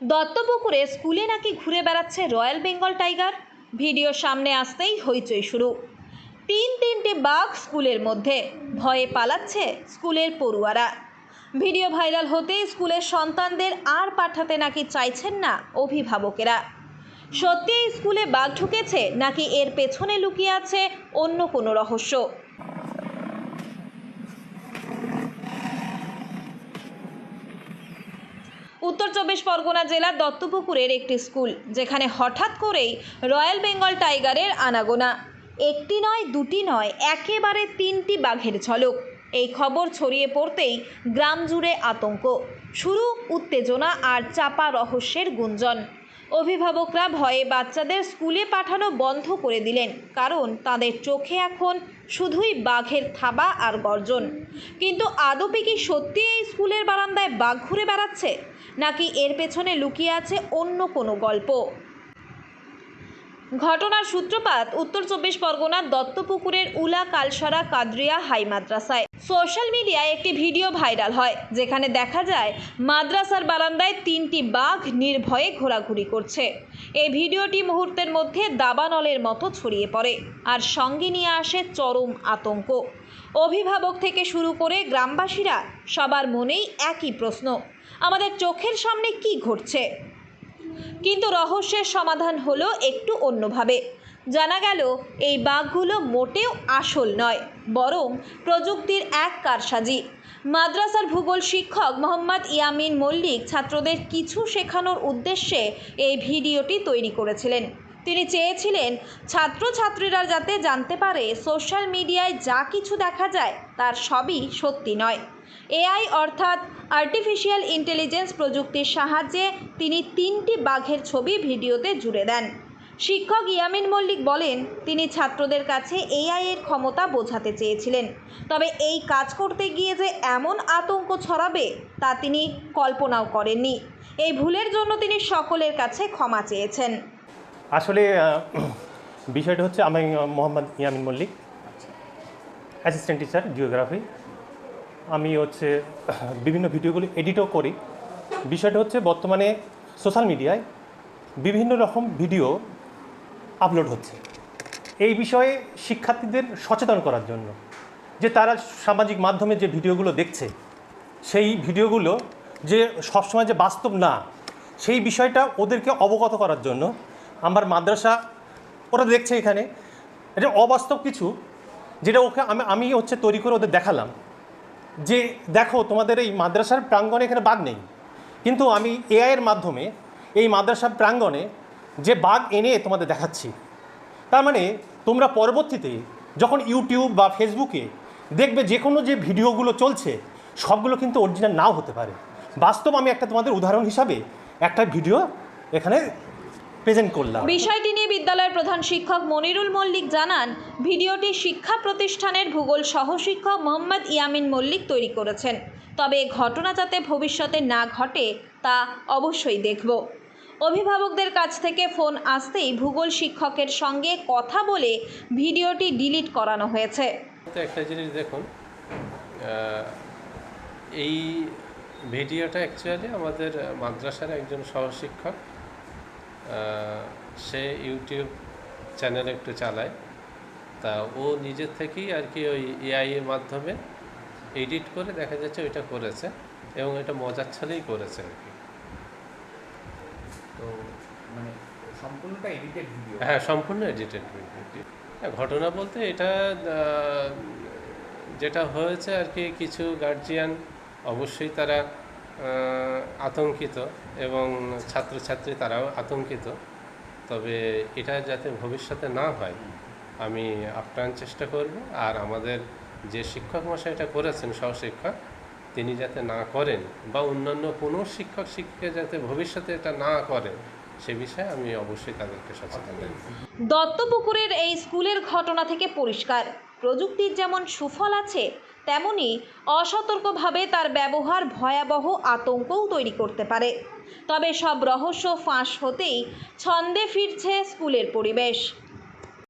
দত্তপুকুরে স্কুলে নাকি ঘুরে বেড়াচ্ছে রয়্যাল বেঙ্গল টাইগার? ভিডিও সামনে আসতেই হইচই শুরু। তিন তিনটে বাঘ স্কুলের মধ্যে, ভয়ে পালাচ্ছে স্কুলের পড়ুয়ারা। ভিডিও ভাইরাল হতেই স্কুলের সন্তানদের আর পাঠাতে নাকি চাইছেন না অভিভাবকেরা। সত্যি স্কুলে বাঘ ঢুকেছে নাকি এর পেছনে লুকিয়ে আছে অন্য কোনো রহস্য? উত্তর চব্বিশ পরগনা জেলার দত্তপুকুরের একটি স্কুল, যেখানে হঠাৎ করেই রয়্যাল বেঙ্গল টাইগারের আনাগোনা। একটি নয়, দুটি নয়, একেবারে তিনটি বাঘের ঝলক। এই খবর ছড়িয়ে পড়তেই গ্রাম জুড়ে আতঙ্ক। শুরু, উত্তেজনা আর চাপা রহস্যের গুঞ্জন। অভিভাবকরা ভয়ে বাচ্চাদের স্কুলে পাঠানো বন্ধ করে দিলেন, কারণ তাদের চোখে এখন শুধুই বাঘের থাবা আর গর্জন। কিন্তু আদপে কি সত্যি এই স্কুলের বারান্দায় বাঘ ঘুরে বেড়াচ্ছে, নাকি এর পেছনে লুকিয়ে আছে অন্য কোনো গল্প? ঘটনার সূত্রপাত উত্তর চব্বিশ পরগনার দত্তপুকুরের উলা, কালসরা, কাদ্রিয়া হাই মাদ্রাসায়। সোশ্যাল মিডিয়ায় একটি ভিডিও ভাইরাল হয়, যেখানে দেখা যায় মাদ্রাসার বারান্দায় তিনটি বাঘ নির্ভয়ে ঘোরাঘুরি করছে। এই ভিডিওটি মুহূর্তের মধ্যে দাবানলের মতো ছড়িয়ে পড়ে আর সঙ্গে নিয়ে আসে চরম আতঙ্ক। অভিভাবক থেকে শুরু করে গ্রামবাসীরা সবার মনেই একই প্রশ্ন, আমাদের চোখের সামনে কি ঘটছে? কিন্তু রহস্যের সমাধান হলো একটু অন্যভাবে। জানা গেল, এই বাঘগুলো মোটেও আসল নয়, বরং প্রযুক্তির এক কারসাজি। মাদ্রাসার ভূগোল শিক্ষক মোহাম্মদ ইয়ামিন মল্লিক ছাত্রদের কিছু শেখানোর উদ্দেশ্যে এই ভিডিওটি তৈরি করেছিলেন। তিনি চেয়েছিলেন ছাত্রছাত্রীরা যাতে জানতে পারে, সোশ্যাল মিডিয়ায় যা কিছু দেখা যায়, তার সবই সত্যি নয়। এআই অর্থাৎ আর্টিফিশিয়াল ইন্টেলিজেন্স প্রযুক্তির সাহায্যে তিনি তিনটি বাঘের ছবি ভিডিওতে জুড়ে দেন। শিক্ষক ইয়ামিন মল্লিক বলেন, তিনি ছাত্রদের কাছে এআই এর ক্ষমতা বোঝাতে চেয়েছিলেন। তবে এই কাজ করতে গিয়ে যে এমন আতঙ্ক ছড়াবে, তা তিনি কল্পনাও করেননি। এই ভুলের জন্য তিনি সকলের কাছে ক্ষমা চেয়েছেন। আসলে বিষয়টা হচ্ছে আমি Mohammad Yamin Mallick assistant teacher geography আমি হচ্ছে, বিভিন্ন ভিডিওগুলি এডিটও করি। বিষয়টা হচ্ছে বর্তমানে সোশ্যাল মিডিয়ায় বিভিন্ন রকম ভিডিও আপলোড হচ্ছে। এই বিষয়ে শিক্ষার্থীদের সচেতন করার জন্য। যে তারা সামাজিক মাধ্যমে যে ভিডিওগুলো দেখছে, সেই ভিডিওগুলো যে সবসময় যে বাস্তব না, সেই বিষয়টা ওদেরকে অবগত করার জন্য আমার মাদ্রাসা, ওরা দেখছে এখানে এটা অবাস্তব কিছু, যেটা ওকে আমি আমি হচ্ছে তৈরি করে ওদের দেখালাম। যে দেখো, তোমাদের এই মাদ্রাসার প্রাঙ্গণে এখানে বাঘ নেই। কিন্তু আমি এআইয়ের মাধ্যমে এই মাদ্রাসার প্রাঙ্গণে যে বাঘ এনে তোমাদের দেখাচ্ছি, তার মানে তোমরা পরবর্তীতে যখন ইউটিউব বা ফেসবুকে দেখবে যে কোনো যে ভিডিওগুলো চলছে, সবগুলো কিন্তু অরিজিনাল নাও হতে পারে। বাস্তব আমি একটা তোমাদের উদাহরণ হিসাবে একটা ভিডিও এখানে প্রেজেন্ট করলাম। বিষয়টি নিয়ে বিদ্যালয়ের প্রধান শিক্ষক মনিরুল মল্লিক জানান ভিডিওটি শিক্ষা প্রতিষ্ঠানের ভূগোল সহশিক্ষক মোহাম্মদ ইয়ামিন মল্লিক তৈরি করেছেন। তবে ঘটনা যাতে ভবিষ্যতে না ঘটে তা অবশ্যই দেখব। অভিভাবকদের কাছ থেকে ফোন আসতেই ভূগোল শিক্ষকের সঙ্গে কথা বলে ভিডিওটি ডিলিট করানো হয়েছে। তো একটা জিনিস দেখুন এই ভিডিওটা অ্যাকচুয়ালি আমাদের মাদ্রাসার একজন সহশিক্ষক সে ইউটিউব চ্যানেল একটু চালায়। তা ও নিজের থেকেই আর কি ওই এআই এর মাধ্যমে এডিট করে দেখা যাচ্ছে ওইটা করেছে এবং এটা মজার ছলেই করেছে আর কি। তো মানে সম্পূর্ণটা এডিটেড ভিডিও হ্যাঁ সম্পূর্ণ এডিটেড ভিডিও হ্যাঁ, ঘটনা বলতে এটা যেটা হয়েছে আর কি কিছু গার্জিয়ান অবশ্যই তারা আতঙ্কিত এবং ছাত্রছাত্রী তারাও আতঙ্কিত। তবে এটা যাতে ভবিষ্যতে না হয়, আমি আপ্রাণ চেষ্টা করব আর আমাদের যে শিক্ষক মশাই এটা করেছেন, সহশিক্ষক, তিনি যাতে না করেন বা অন্যান্য কোনো শিক্ষক শিক্ষিকা যাতে ভবিষ্যতে এটা না করেন সে বিষয়ে আমি অবশ্যই তাদেরকে সচেতন দত্তপুকুরের এই স্কুলের ঘটনা থেকে পরিষ্কার। প্রযুক্তির যেমন সুফল আছে, তেমনি অসতর্কভাবে তার ব্যবহার ভয়াবহ আতঙ্কও তৈরি করতে পারে। তবে সব রহস্য ফাঁস হতেই ছন্দে ফিরছে স্কুলের পরিবেশ।